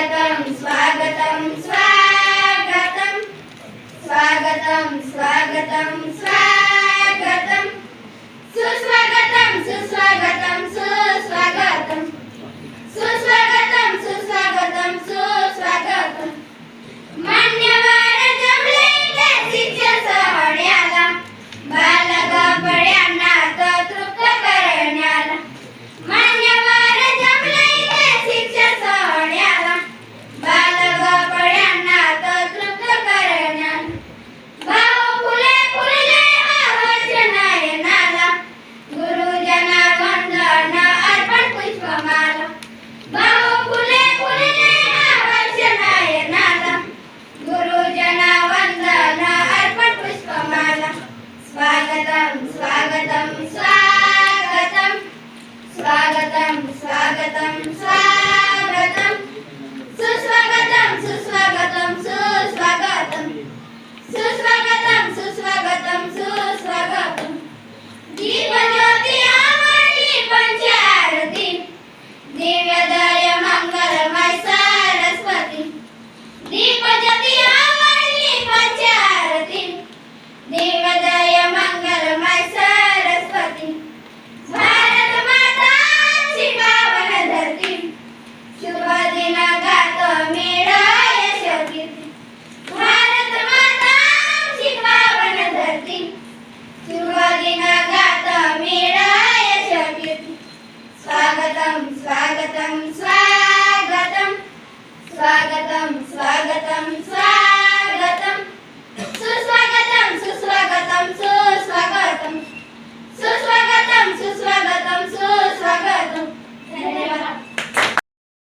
వందనం స్వాగతం స్వాగతం. Bye. स्वागतं स्वागतं स्वागतं स्वागतं स्वागतं स्वागतं